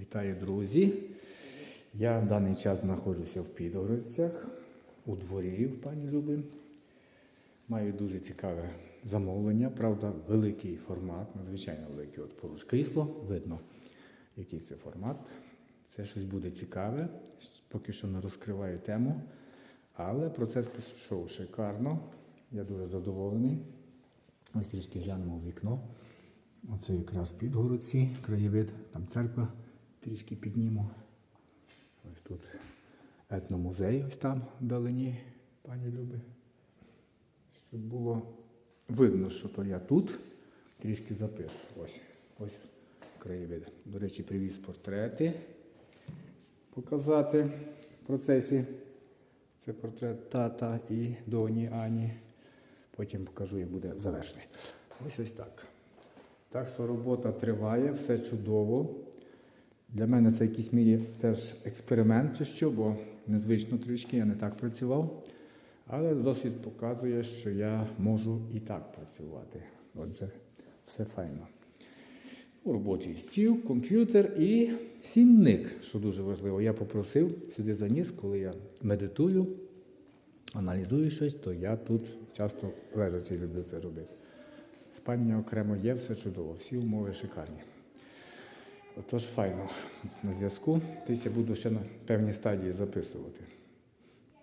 Вітаю, друзі! Я в даний час знаходжуся в Підгородцях, у дворі в пані Люби. Маю дуже цікаве замовлення, правда, великий формат, надзвичайно великий. От поруч крісло, видно, який це формат. Це щось буде цікаве. Поки що не розкриваю тему, але процес пішов шикарно. Я дуже задоволений. Ось трішки глянемо в вікно. Оце якраз підгородці, краєвид, там церква трішки підніму. Ось тут етномузей, ось там вдалині, пані Люби. Щоб було видно, що то я тут. Трішки запишу. Ось, ось краєвид. До речі, привіз портрети показати в процесі. Це портрет тата і доні Ані. Потім покажу, як буде завершений. Ось ось так. Так що робота триває, все чудово. Для мене це в якійсь мірі теж експеримент чи що, бо незвично трішки, я не так працював. Але досвід показує, що я можу і так працювати. Отже, все файно. Робочий стіл, комп'ютер і сінник, що дуже важливо. Я попросив сюди заніс, коли я медитую, аналізую щось, то я тут часто лежачи люблю це робити. Спальня окремо є, все чудово, всі умови шикарні. Отож, файно на зв'язку. Десь я буду ще на певній стадії записувати.